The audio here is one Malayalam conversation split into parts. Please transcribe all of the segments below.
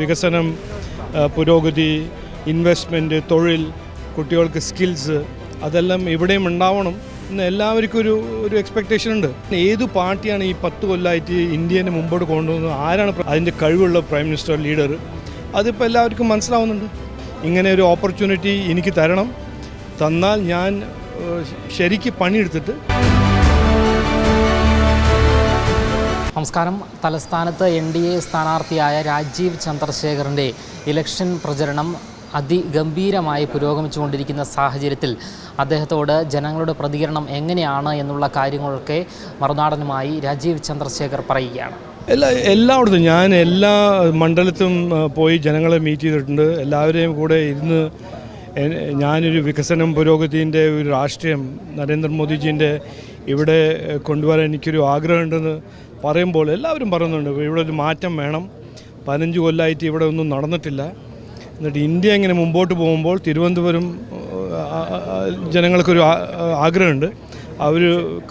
വികസനം പുരോഗതി ഇൻവെസ്റ്റ്മെന്റ് തൊഴിൽ കുട്ടികൾക്ക് സ്കിൽസ് അതെല്ലാം ഇവിടെയും ഉണ്ടാവണം എന്ന് എല്ലാവർക്കും ഒരു ഒരു എക്സ്പെക്റ്റേഷൻ ഉണ്ട്. ഏത് പാർട്ടിയാണ് ഈ പത്ത് കൊല്ലമായിട്ട് ഇന്ത്യനെ മുമ്പോട്ട് കൊണ്ടുപോകുന്നത്? ആരാണ് അതിന്റെ കഴിവുള്ള പ്രൈം മിനിസ്റ്റർ ലീഡർ അതിപ്പോൾ എല്ലാവർക്കും മനസ്സിലാവുന്നുണ്ട്. ഇങ്ങനെ ഒരു ഓപ്പർച്യൂണിറ്റി എനിക്ക് തരണം. തന്നാൽ ഞാൻ ശരിക്ക് പണിയെടുത്തിട്ട് നമസ്കാരം. തലസ്ഥാനത്ത് എൻ ഡി എ സ്ഥാനാർത്ഥിയായ രാജീവ് ചന്ദ്രശേഖറിന്റെ ഇലക്ഷൻ പ്രചരണം അതിഗംഭീരമായി പുരോഗമിച്ചുകൊണ്ടിരിക്കുന്ന സാഹചര്യത്തിൽ അദ്ദേഹത്തോട് ജനങ്ങളുടെ പ്രതികരണം എങ്ങനെയാണ് എന്നുള്ള കാര്യങ്ങളൊക്കെ മറുനാടനുമായി രാജീവ് ചന്ദ്രശേഖർ പറയുകയാണ്. എല്ലാ എല്ലായിടത്തും ഞാൻ എല്ലാ മണ്ഡലത്തും പോയി ജനങ്ങളെ മീറ്റ് ചെയ്തിട്ടുണ്ട്. എല്ലാവരെയും കൂടെ ഇരുന്ന് ഞാനൊരു വികസനം പുരോഗതിന്റെ ഒരു രാഷ്ട്രീയം നരേന്ദ്രമോദിജീന്റെ ഇവിടെ കൊണ്ടുവരാൻ എനിക്കൊരു ആഗ്രഹമുണ്ടെന്ന് പറയുമ്പോൾ എല്ലാവരും പറയുന്നുണ്ട് ഇവിടെ ഒരു മാറ്റം വേണം. പതിനഞ്ച് കൊല്ലമായിട്ട് ഇവിടെ ഒന്നും നടന്നിട്ടില്ല. എന്നിട്ട് ഇന്ത്യ ഇങ്ങനെ മുമ്പോട്ട് പോകുമ്പോൾ തിരുവനന്തപുരം ജനങ്ങൾക്കൊരു ആഗ്രഹമുണ്ട്. അവർ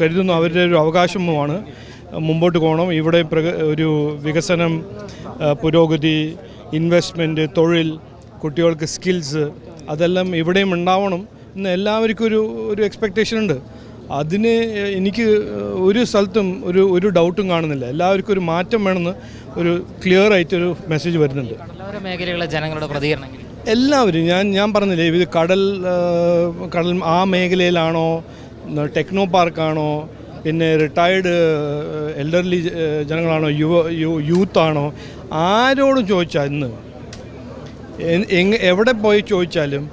കരുതുന്നു അവരുടെ ഒരു അവകാശവുമാണ്. മുമ്പോട്ട് പോകണം. ഇവിടെ ഒരു വികസനം പുരോഗതി ഇൻവെസ്റ്റ്മെന്റ് തൊഴിൽ കുട്ടികൾക്ക് സ്കിൽസ് അതെല്ലാം ഇവിടെയും ഉണ്ടാവണം എന്ന് എല്ലാവർക്കും ഒരു ഒരു എക്സ്പെക്റ്റേഷൻ ഉണ്ട്. അതിന് എനിക്ക് ഒരു സ്ഥലത്തും ഒരു ഒരു ഡൗട്ടും കാണുന്നില്ല. എല്ലാവർക്കും ഒരു മാറ്റം വേണമെന്ന് ഒരു ക്ലിയർ ആയിട്ടൊരു മെസ്സേജ് വരുന്നുണ്ട്. കടലോര മേഖലയിലെ ജനങ്ങളുടെ പ്രതികരണം എല്ലാവരും ഞാൻ ഞാൻ പറഞ്ഞില്ലേ ഇത് കടൽ കടൽ ആ മേഖലയിലാണോ ടെക്നോ പാർക്കാണോ പിന്നെ റിട്ടയർഡ് എൽഡർലി ജനങ്ങളാണോ യുവ യൂത്താണോ ആരോടും ചോദിച്ചാൽ ഇന്ന്? എവിടെ പോയി ചോദിച്ചാലും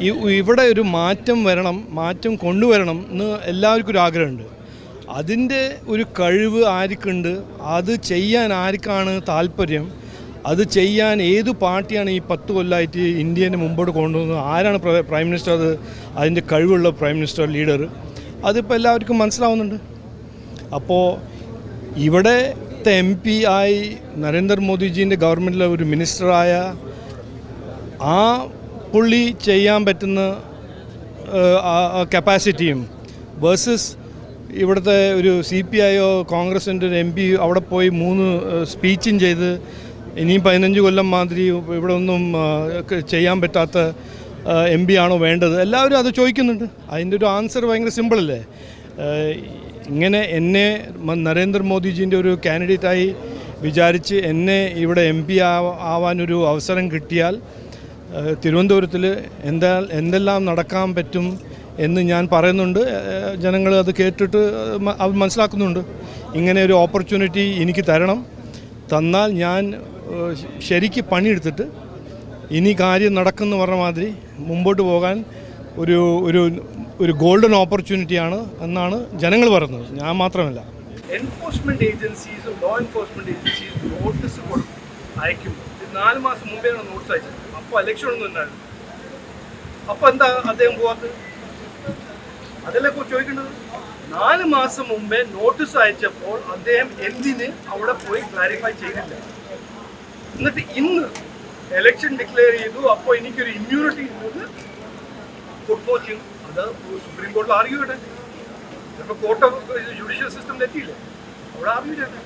ഇവിടെ ഒരു മാറ്റം വരണം മാറ്റം കൊണ്ടുവരണം എന്ന് എല്ലാവർക്കും ഒരു ആഗ്രഹമുണ്ട്. അതിന്റെ ഒരു കഴിവ് ആർക്കുണ്ട്? അത് ചെയ്യാൻ ആർക്കാണ് താല്പര്യം? അത് ചെയ്യാൻ ഏത് പാർട്ടിയാണ് ഈ പത്ത് കൊല്ലമായിട്ട് ഇന്ത്യനെ മുമ്പോട്ട് കൊണ്ടുവന്നത്? ആരാണ് പ്രൈം മിനിസ്റ്റർ? അത് അതിന്റെ കഴിവുള്ള പ്രൈം മിനിസ്റ്റർ ലീഡർ. അതിപ്പോൾ എല്ലാവർക്കും മനസ്സിലാവുന്നുണ്ട്. അപ്പോൾ ഇവിടത്തെ എം പി ആയി നരേന്ദ്രമോദിജീന്റെ ഗവൺമെന്റിലെ ഒരു മിനിസ്റ്ററായ ആ പുള്ളി ചെയ്യാൻ പറ്റുന്ന കപ്പാസിറ്റിയും വേഴ്സസ് ഇവിടുത്തെ ഒരു സി പി ഐയോ കോൺഗ്രസിന്റെ ഒരു എം പി അവിടെ പോയി മൂന്ന് സ്പീച്ചും ചെയ്ത് ഇനിയും പതിനഞ്ച് കൊല്ലം മാതിരി ഇവിടെ ഒന്നും ചെയ്യാൻ പറ്റാത്ത എം പി ആണോ വേണ്ടത്? എല്ലാവരും അത് ചോദിക്കുന്നുണ്ട്. അതിന്റെ ഒരു ആൻസർ ഭയങ്കര സിമ്പിളല്ലേ ഇങ്ങനെ എന്നെ നരേന്ദ്രമോദിജീന്റെ ഒരു കാൻഡിഡേറ്റായി വിചാരിച്ച് എന്നെ ഇവിടെ എം പി ആവാനൊരു അവസരം കിട്ടിയാൽ തിരുവനന്തപുരത്തിൽ എന്താ എന്തെല്ലാം നടക്കാൻ പറ്റും എന്ന് ഞാൻ പറയുന്നുണ്ട്. ജനങ്ങൾ അത് കേട്ടിട്ട് അത് മനസ്സിലാക്കുന്നുണ്ട്. ഇങ്ങനെ ഒരു ഓപ്പർച്യൂണിറ്റി എനിക്ക് തരണം. തന്നാൽ ഞാൻ ശരിക്ക് പണിയെടുത്തിട്ട് ഇനി കാര്യം നടക്കുന്ന പറഞ്ഞ മാതിരി മുമ്പോട്ട് പോകാൻ ഒരു ഒരു ഒരു ഗോൾഡൻ ഓപ്പർച്യൂണിറ്റിയാണ് എന്നാണ് ജനങ്ങൾ പറയുന്നത്. ഞാൻ മാത്രമല്ല. എൻഫോഴ്സ്മെന്റ് ഏജൻസീസും ലോ എൻഫോഴ്സ്മെന്റ് ഏജൻസീസും നോട്ടീസ് കൊടുക്കും. അയക്കും. നാല് മാസം മുമ്പേ നോട്ടീസ് അയച്ചത്. അപ്പോൾ ഇലക്ഷൻ ഒന്നും ഉണ്ടായിരുന്നു അപ്പോൾ എന്താ അദ്ദേഹം പോവാത്തത് അതല്ലേ ചോദിക്കേണ്ടത് നാല് മാസം മുമ്പേ നോട്ടീസ് അയച്ചപ്പോൾ അദ്ദേഹം എന്തിന് അവിടെ പോയി ക്ലാരിഫൈ ചെയ്തില്ല. എന്നിട്ട് ഇന്ന് എലക്ഷൻ ഡിക്ലെയർ ചെയ്തു. അപ്പോൾ എനിക്കൊരു ഇമ്മ്യൂണിറ്റി ഉണ്ടെന്ന് ഫുട്ബോൾ ചെയ്യും അത് സുപ്രീം കോടതി ആർഗ്യൂ ചെയ്യട്ടെ. ചിലപ്പോൾ കോർട്ട് ഓഫ് ജുഡീഷ്യൽ സിസ്റ്റം എത്തിയില്ലേ? അവിടെ ആർഗ്യൂ ചെയ്യട്ടെ.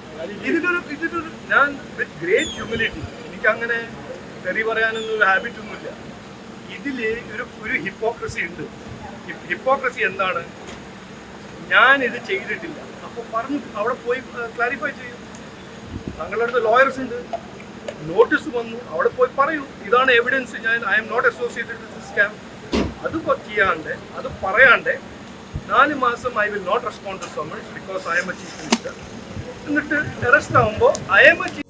ഇതിനൊരു ഇതിനൊരു ഞാൻ വിത്ത് ഗ്രേറ്റ് ഹ്യൂമിലിറ്റി എനിക്ക് അങ്ങനെ തെറി പറയാനൊന്നും ഒരു ഹാബിറ്റ് ഒന്നുമില്ല. ഇതിൽ ഒരു ഒരു ഹിപ്പോക്രസി ഉണ്ട്. ഹിപ്പോക്രസി എന്താണ്? ഞാൻ ഇത് ചെയ്തിട്ടില്ല. അപ്പോൾ പറഞ്ഞു അവിടെ പോയി ക്ലാരിഫൈ ചെയ്യും. താങ്കളുടെ അടുത്ത് ലോയേഴ്സ് ഉണ്ട്. നോട്ടീസ് വന്നു. അവിടെ പോയി പറയൂ. ഇതാണ് എവിഡൻസ് ഞാൻ I'm not associated with this scam അത് ചെയ്യാണ്ട് അത് പറയാണ്ട് നാല് മാസം I will not respond to summons because I'm a chief minister എന്നിട്ട് അറസ്റ്റ് ആകുമ്പോൾ ഐ എം എ ചീഫ്